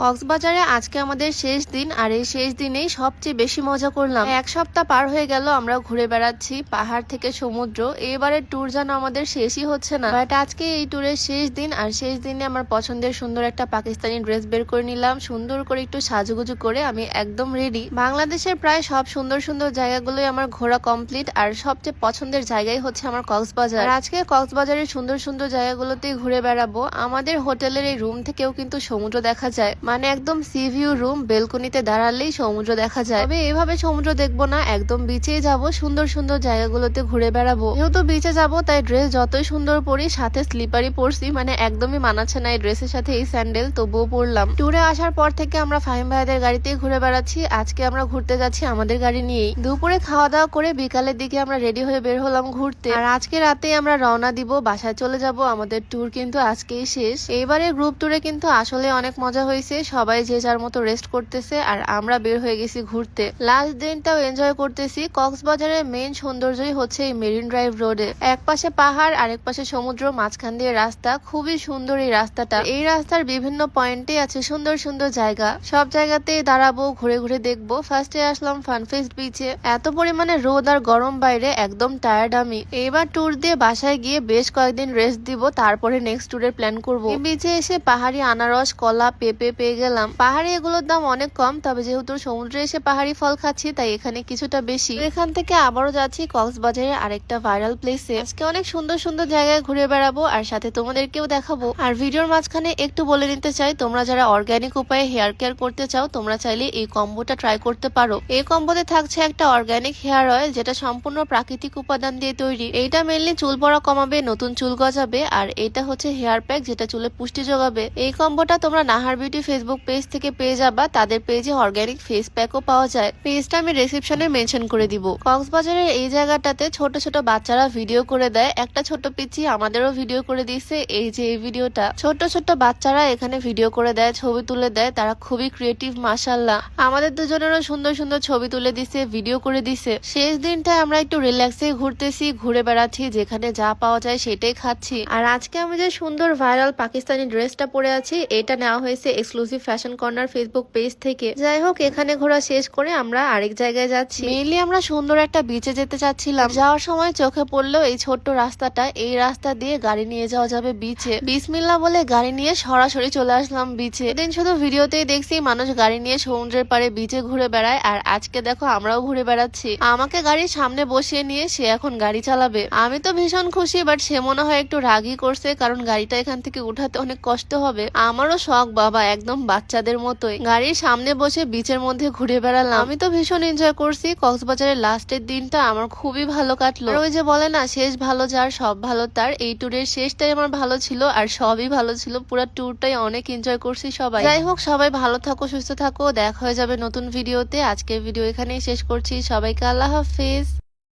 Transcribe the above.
কক্সবাজারে আজকে আমাদের শেষ দিন আর এই শেষ দিনেই সবচেয়ে বেশি মজা করলাম। এক সপ্তাহ পার হয়ে গেল, আমরা ঘুরে বেড়াচ্ছি পাহাড় থেকে সমুদ্র। এবারে ট্যুর যেন আমাদের শেষই হচ্ছে না। বাট আজকে এই ট্যুরের শেষ দিন আর শেষ দিনে আমার পছন্দের সুন্দর একটা পাকিস্তানি ড্রেস বের করে নিলাম। সুন্দর করে একটু সাজুগুজু করে আমি একদম রেডি বাংলাদেশের প্রায় সব সুন্দর সুন্দর জায়গাগুলোই আমার ঘোরা কমপ্লিট আর সবচেয়ে পছন্দের জায়গাই হচ্ছে আমার কক্সবাজার। আজকে কক্সবাজারের সুন্দর সুন্দর জায়গাগুলোতেই ঘুরে বেড়াবো। আমাদের হোটেলের এই রুম থেকেও কিন্তু সমুদ্র দেখা যায়। মানে একদম সি ভিউ রুম বেলকনিতে দাঁড়ালেই সমুদ্র দেখা যায়। তবে এভাবে সমুদ্র দেখব না, একদম বিচে যাব, সুন্দর সুন্দর জায়গাগুলোতে ঘুরে বেড়াবো। যেহেতু বিচে যাব, তাই ড্রেস যতই সুন্দর পরি, সাথে স্লিপারই পরছি মানে একদমই মানাচ্ছে না এই ড্রেসের সাথে এই স্যান্ডেল তবুও পরলাম। ট্যুরে আসার পর থেকে আমরা ফাহিম ভাইদের গাড়িতেই ঘুরে বেড়াচ্ছি, আজকে আমরা ঘুরতে যাচ্ছি আমাদের গাড়ি নিয়েই। দুপুরে খাওয়া দাওয়া করে বিকালের দিকে আমরা রেডি হয়ে বের হলাম ঘুরতে। আর আজকে রাতে আমরা রওনা দিব, বাসায় চলে যাব, আমাদের ট্যুর কিন্তু আজকেই শেষ। এবারে গ্রুপ ট্যুরে কিন্তু আসলে অনেক মজা হয়েছে। সবাই যে যার মতো রেস্ট করতেছে আর আমরা বের হয়ে গেছি ঘুরতে। লাস্ট দিনটাও এনজয় করতেছি, কক্সবাজারের মেন সৌন্দর্যই হচ্ছে এই মেরিন ড্রাইভ রোডে এক পাশে পাহাড়, আরেক পাশে সমুদ্র, মাঝখান দিয়ে রাস্তা। খুবই সুন্দর এই রাস্তাটা। এই রাস্তার বিভিন্ন পয়েন্টে আছে সুন্দর সুন্দর জায়গা। সব জায়গাতেই দাঁড়াবো, ঘুরে ঘুরে দেখব। ফার্স্টে আসলাম ফানফেস্ট বিচে এত পরিমাণে রোদ আর গরম বাইরে, একদম টায়ার্ড আমি। এবার ট্যুর দিয়ে বাসায় গিয়ে বেশ কয়েকদিন রেস্ট দিব, তারপরে নেক্সট ট্যুরের প্ল্যান করব। বিচে এসে পাহাড়ি আনারস, কলা, পেঁপে পেয়ে গেলাম। পাহাড়ি এগুলোর দাম অনেক কম, তবে যেহেতু সমুদ্রে এসে পাহাড়ি ফল খাচ্ছি, তাই এখানে কিছুটা বেশি। এখান থেকে আবারও যাচ্ছি কক্সবাজারের আরেকটা ভাইরাল প্লেসে আজকে অনেক সুন্দর সুন্দর জায়গায় ঘুরে বেড়াবো, আর সাথে তোমাদেরকেও দেখাবো। আর ভিডিওর মাঝখানে একটু বলে নিতে চাই, তোমরা যারা অর্গানিক উপায়ে হেয়ার কেয়ার করতে চাও, তোমরা চাইলে এই কম্বোটা ট্রাই করতে পারো। এই কম্বোতে থাকছে একটা অর্গানিক হেয়ার অয়েল যেটা সম্পূর্ণ প্রাকৃতিক উপাদান দিয়ে তৈরি। এইটা মেনলি চুল পড়া কমাবে, নতুন চুল গজাবে, আর এটা হচ্ছে হেয়ার প্যাক যেটা চুলে পুষ্টি যোগাবে। এই কম্বোটা তোমরা নাহার বিউটি ফেসবুক পেজ থেকে পেয়ে যাবা। তাদের পেজে অর্গ্যানিক ফেস প্যাকও পাওয়া যায়। পেজটা আমি রেসিপশনে মেনশন করে দিব। কক্সবাজারের এই জায়গাটাতে ছোট ছোট বাচ্চারা ভিডিও করে দেয়। একটা ছোট পিচি আমাদেরও ভিডিও করে দিচ্ছে এই যে এই ভিডিওটা ছোট ছোট বাচ্চারা এখানে ভিডিও করে দেয়, ছবি তুলে দেয়। তারা খুবই ক্রিয়েটিভ মাসাল্লাহ আমাদের দুজনেরও সুন্দর সুন্দর ছবি তুলে দিছে ভিডিও করে দিছে শেষ দিনটা আমরা একটু রিল্যাক্সে ঘুরতেছি, ঘুরে বেড়াচ্ছি, যেখানে যা পাওয়া যায় সেটাই খাচ্ছি। আর আজকে আমি যে সুন্দর ভাইরাল পাকিস্তানি ড্রেসটা পরে আছি, এটা নেওয়া হয়েছে exclusive fashion corner Facebook page থেকে। যাই হোক এখানে ঘোরা শেষ করে আমরা আরেক জায়গায় যাচ্ছি। মেইনলি আমরা সুন্দর একটা বিচে যেতে চাচ্ছিলাম। যাওয়ার সময় চোখে পড়ল এই ছোট্ট রাস্তাটা। এই রাস্তা দিয়ে গাড়ি নিয়ে যাওয়া যাবে বিচে বিসমিল্লা বলে গাড়ি নিয়ে সরাসরি চলে আসলাম বিচে এদিন শুধু ভিডিওতেই দেখছি মানুষ গাড়ি নিয়ে সমুদ্রের পারে বিচে ঘুরে বেড়ায়। আর আজকে দেখো আমরাও ঘুরে বেড়াচ্ছি। আমাকে গাড়ির সামনে বসিয়ে নিয়ে সে এখন গাড়ি চালাবে। আমি তো ভীষণ খুশি বাট সে মনে হয় একটু রাগই করছে কারণ গাড়িটা এখান থেকে উঠাতে অনেক কষ্ট হবে। আমারও শখ বাবা একদম বাচ্চাদের মতোই। গাড়ির সামনে বসে বিচের মধ্যে ঘুরে বেড়ালাম। আমি তো ভীষণ এনজয় করছি। কক্সবাজারের লাস্টের দিনটা আমার খুবই ভালো কাটলো। ওই যে বলে না, শেষ ভালো যার, সব ভালো তার। এই ট্যুরের শেষটাই আমার ভালো ছিল আর সবই ভালো ছিল। পুরো ট্যুরটাই অনেক এনজয় করছি সবাই। যাই হোক, সবাই ভালো থাকো, সুস্থ থাকো। দেখা হয়ে যাবে নতুন ভিডিওতে আজকের ভিডিও এখানেই শেষ করছি। সবাইকে আল্লাহ হাফিজ।